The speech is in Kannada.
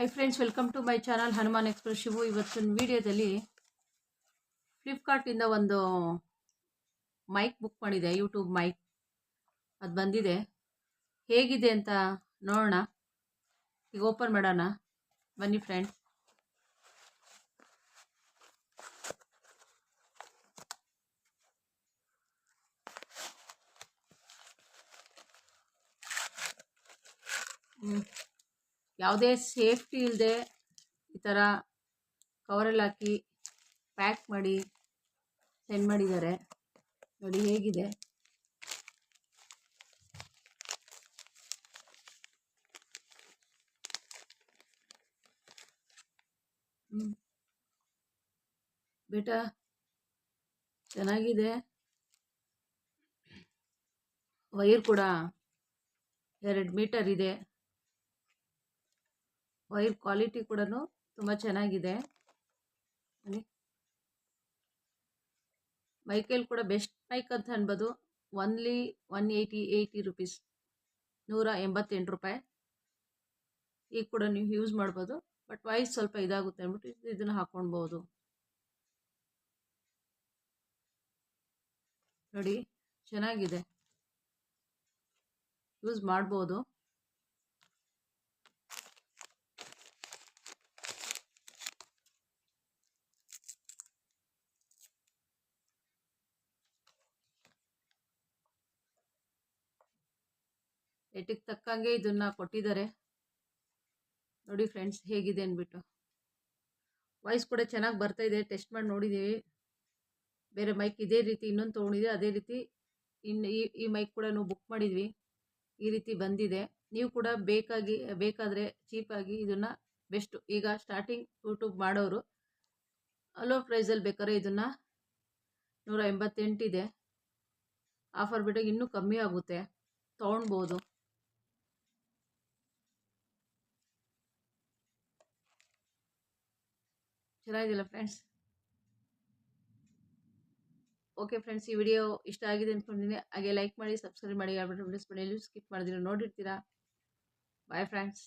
Hi friends welcome to my channel Hanuman express Shivu ಇವತ್ತಿನ ವಿಡಿಯೋದಲ್ಲಿ ಫ್ಲಿಪ್ಕಾರ್ಟಿಂದ ಒಂದು ಮೈಕ್ ಬುಕ್ ಮಾಡಿದೆ ಯೂಟ್ಯೂಬ್ ಮೈಕ್ ಅದು ಬಂದಿದೆ. ಹೇಗಿದೆ ಅಂತ ನೋಡೋಣ. ಈಗ ಓಪನ್ ಮಾಡೋಣ. ಬನ್ನಿ ಫ್ರೆಂಡ್ಸ್ ಯಾವುದೇ ಸೇಫ್ಟಿ ಇಲ್ಲದೆ ಈ ಥರ ಕವರಲ್ಲಿ ಹಾಕಿ ಪ್ಯಾಕ್ ಮಾಡಿ ಸೆಂಡ್ ಮಾಡಿದ್ದಾರೆ. ನೋಡಿ ಹೇಗಿದೆ. ಬೇಟ, ಚೆನ್ನಾಗಿದೆ. ವೈರ್ ಕೂಡ ಎರಡು ಮೀಟರ್ ಇದೆ. ವೈರ್ ಕ್ವಾಲಿಟಿ ಕೂಡ ತುಂಬ ಚೆನ್ನಾಗಿದೆ. ಮೈಕೇಲ್ ಕೂಡ ಬೆಸ್ಟ್ ಮೈಕ್ ಅಂತ ಅನ್ಬೋದು. Only one eighty eighty rupees ನೂರ ಎಂಬತ್ತೆಂಟು ರೂಪಾಯಿ. ಈಗ ಕೂಡ ನೀವು ಯೂಸ್ ಮಾಡ್ಬೋದು. ಬಟ್ ವಾಯ್ಸ್ ಸ್ವಲ್ಪ ಇದಾಗುತ್ತೆ ಅಂದ್ಬಿಟ್ಟು ಇದನ್ನು ಹಾಕ್ಕೊಳ್ಬೋದು ನೋಡಿ, ಚೆನ್ನಾಗಿದೆ. ಯೂಸ್ ಮಾಡ್ಬೋದು. ರೇಟಿಗೆ ತಕ್ಕಂಗೆ ಇದನ್ನು ಕೊಟ್ಟಿದ್ದಾರೆ. ನೋಡಿ ಫ್ರೆಂಡ್ಸ್ ಹೇಗಿದೆ ಅಂದ್ಬಿಟ್ಟು. ವಾಯ್ಸ್ ಕೂಡ ಚೆನ್ನಾಗಿ ಬರ್ತಾ ಇದೆ. ಟೆಸ್ಟ್ ಮಾಡಿ ನೋಡಿದ್ದೀವಿ ಬೇರೆ ಮೈಕ್ ಇದೇ ರೀತಿ ಇನ್ನೊಂದು ತೊಗೊಂಡಿದೆ. ಅದೇ ರೀತಿ ಇನ್ನು ಈ ಈ ಮೈಕ್ ಕೂಡ ನಾವು ಬುಕ್ ಮಾಡಿದ್ವಿ. ಈ ರೀತಿ ಬಂದಿದೆ. ನೀವು ಕೂಡ ಬೇಕಾಗಿ, ಬೇಕಾದರೆ ಚೀಪಾಗಿ ಇದನ್ನು ಬೆಸ್ಟು ಈಗ ಸ್ಟಾರ್ಟಿಂಗ್ ಯೂಟ್ಯೂಬ್ ಮಾಡೋರು. ಅಲೋ ಪ್ರೈಸಲ್ಲಿ ಬೇಕಾದ್ರೆ ಇದನ್ನು ನೂರ ಎಂಬತ್ತೆಂಟಿದೆ ಆಫರ್ ಬಿಟ್ಟಾಗ ಇನ್ನೂ ಕಮ್ಮಿ ಆಗುತ್ತೆ. ತೊಗೊಳ್ಬೋದು. ಚೆನ್ನಾಗಿಲ್ಲ ಫ್ರೆಂಡ್ಸ್ ಓಕೆ ಫ್ರೆಂಡ್ಸ್ ಈ ವಿಡಿಯೋ ಇಷ್ಟ ಆಗಿದೆ ಅಂದ್ಕೊಂಡಿದ್ದೀನಿ ಹಾಗೆ ಲೈಕ್ ಮಾಡಿ ಸಬ್ಸ್ಕ್ರೈಬ್ ಮಾಡಿ, ಯಾರು ವಿಡಿಯೋಸ್ ಮಾಡಿ ಎಲ್ಲೂ ಸ್ಕಿಪ್ ಮಾಡಿದ್ರೆ ನೋಡಿರ್ತೀರಾ? Bye friends